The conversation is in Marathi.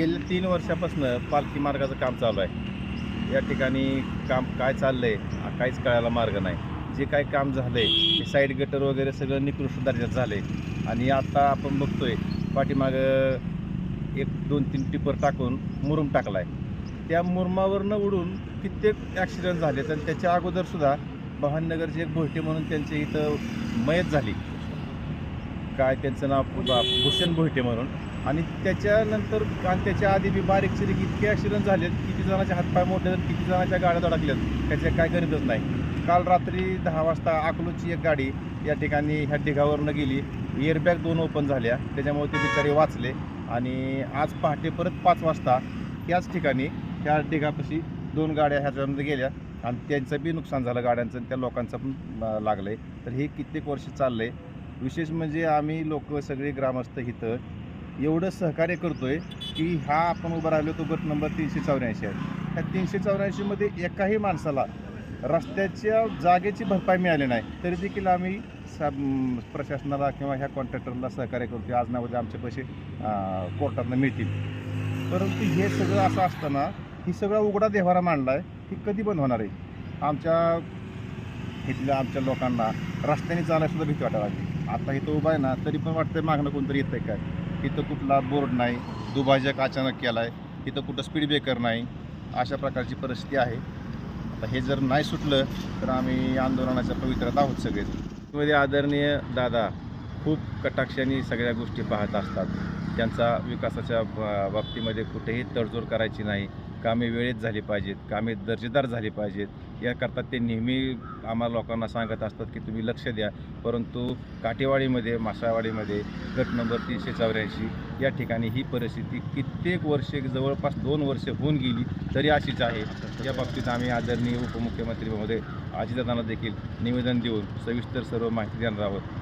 गेल्या तीन वर्षापासून पालखी मार्गाचं काम चालू आहे. या ठिकाणी काम काय चाललं हा काहीच कळायला मार्ग नाही. जे काय काम झालं ते साईड गटर वगैरे सगळं निकृष्ट दर्जात आहे आणि आता आपण बघतोय पाठीमागं एक दोन तीन टिपर टाकून मुरुम टाकला आहे त्या मुरमावरनं उडून कित्येक ॲक्सिडेंट झाले तर त्याच्या अगोदरसुद्धा सुद्धा एक भोटे म्हणून त्यांच्या इथं मयत झाली. काय त्यांचं नाव भूषण भोईटे म्हणून. आणि त्याच्यानंतर आणि त्याच्या आधी बी बारीक चिरीक इतके ॲक्सिडेंट झालेत किती जणांचे हातपाय मोडले तर किती जणांच्या गाड्या अडकल्यात त्याच्या काय गरजच नाही. काल रात्री दहा वाजता अकलूची एक गाडी या ठिकाणी ह्या ढिगावरनं गेली. एअरबॅग दोन ओपन झाल्या. त्याच्यामुळे ते बिचारे वाचले. आणि आज पहाटे परत पाच वाजता याच ठिकाणी ह्या ढिगापाशी दोन गाड्या ह्याच्यामध्ये गेल्या. आणि त्यांचं बी नुकसान झालं गाड्यांचं त्या लोकांचं पण लागलं आहे तर हे कित्येक वर्ष चाललं आहे विशेष म्हणजे आम्ही लोक सगळे ग्रामस्थ इथं एवढं सहकार्य करतोय की हा आपण उभा राहिलो तो गट नंबर तीनशे चौऱ्याऐंशी आहे. त्या तीनशे चौऱ्याऐंशीमध्ये एकाही माणसाला रस्त्याच्या जागेची भरपाई मिळाली नाही तरी देखील आम्ही सा प्रशासनाला किंवा ह्या कॉन्ट्रॅक्टरला सहकार्य करतो आज ना आमचे पैसे कोर्टातनं मिळतील. परंतु हे सगळं असं असताना ही सगळा उघडा देव्हारा मांडला आहे ही कधी बंद होणार आहे? आमच्या इथल्या आमच्या लोकांना रस्त्याने चालायसुद्धा भीती वाटायला लागली. आता इथं उभा आहे ना तरी पण वाटतंय मागणं कोणतरी येतंय काय? इथं कुठला बोर्ड नाही दुभाजक अचानक केला आहे इथं कुठं स्पीड ब्रेकर नाही अशा प्रकारची परिस्थिती आहे. आता हे जर नाही सुटलं तर आम्ही आंदोलनाच्या पवित्र्यात आहोत सगळेच मध्ये आदरणीय दादा खूप कटाक्षाने सगळ्या गोष्टी पाहत असतात. त्यांचा विकासाच्या बाबतीमध्ये कुठेही तडजोड करायची नाही. कामे वेळेत झाली पाहिजेत कामे दर्जेदार झाली पाहिजेत. याकरता ते नेहमी आम्हाला लोकांना सांगत असतात की तुम्ही लक्ष द्या. परंतु काटेवाडीमध्ये मासाळवाडीमध्ये गट नंबर तीनशे चौऱ्याऐंशी या ठिकाणी ही परिस्थिती कित्येक वर्षे जवळपास दोन वर्षे होऊन गेली तरी अशीच आहे. या बाबतीत आम्ही आदरणीय उपमुख्यमंत्री महोदय अजितदादांना देखील निवेदन देऊन सविस्तर सर्व माहिती देणार आहोत.